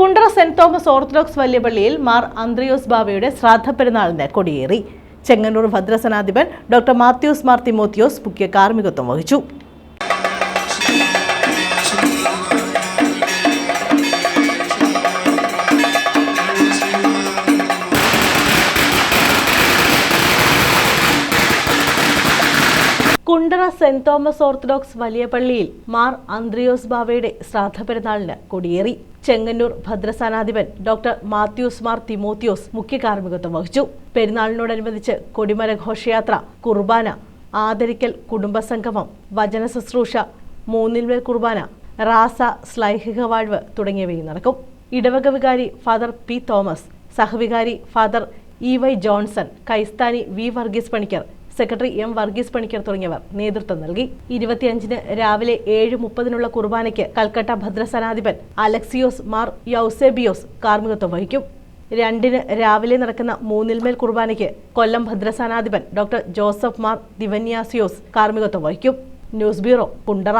Kundara saint Thomas orthodox വല്യപള്ളിയിൽ മാർ അന്ത്രിയോസ് ബാബയുടെ ശ്രാദ്ധ പെരുന്നാളിന് കൊടിയേറി. ചെങ്ങന്നൂർ ഭദ്രസനാധിപൻ ഡോക്ടർ മാത്യൂസ് മാർ തിമോത്തിയോസ് മുഖ്യ കാർമ്മികത്വം വഹിച്ചു. കുണ്ടറ സെന്റ് തോമസ് ഓർത്തഡോക്സ് വലിയ പള്ളിയിൽ മാർ അന്ത്രിയോസ് ബാവയുടെ ശ്രാദ്ധ പെരുന്നാളിന് കൊടിയേറി. ചെങ്ങന്നൂർ ഭദ്രസേനാധിപൻ ഡോക്ടർ മാത്യൂസ് മാർ തിമോത്തിയോസ് മുഖ്യ കാർമ്മികത്വം വഹിച്ചു. പെരുന്നാളിനോടനുബന്ധിച്ച് കൊടിമര ഘോഷയാത്ര കുർബാന ആദരിക്കൽ കുടുംബസംഗമം വചന ശുശ്രൂഷ മൂന്നിൽമേൽ കുർബാന റാസ സ്ലൈഹിക വാഴ്വ് തുടങ്ങിയവയും നടക്കും. ഇടവക വികാരി ഫാദർ പി തോമസ് സഹവികാരി father E Y Johnson കൈസ്ഥാനി V Varghese Panicker secretary M Varghese Panicker തുടങ്ങിയവർ നേതൃത്വം നൽകി. ഇരുപത്തിയഞ്ചിന് രാവിലെ ഏഴ് മുപ്പതിനുള്ള കുർബാനയ്ക്ക് കൽക്കട്ട ഭദ്രസനാധിപൻ അലക്സിയോസ് മാർ യൗസേബിയോസ് കാർമ്മികത്വം വഹിക്കും. രണ്ടിന് രാവിലെ നടക്കുന്ന മൂന്നിൽമേൽ കുർബാനയ്ക്ക് കൊല്ലം ഭദ്രസനാധിപൻ ഡോക്ടർ ജോസഫ് മാർ ദിവന്യാസിയോസ് കാർമ്മികത്വം വഹിക്കും. News bureau Kundara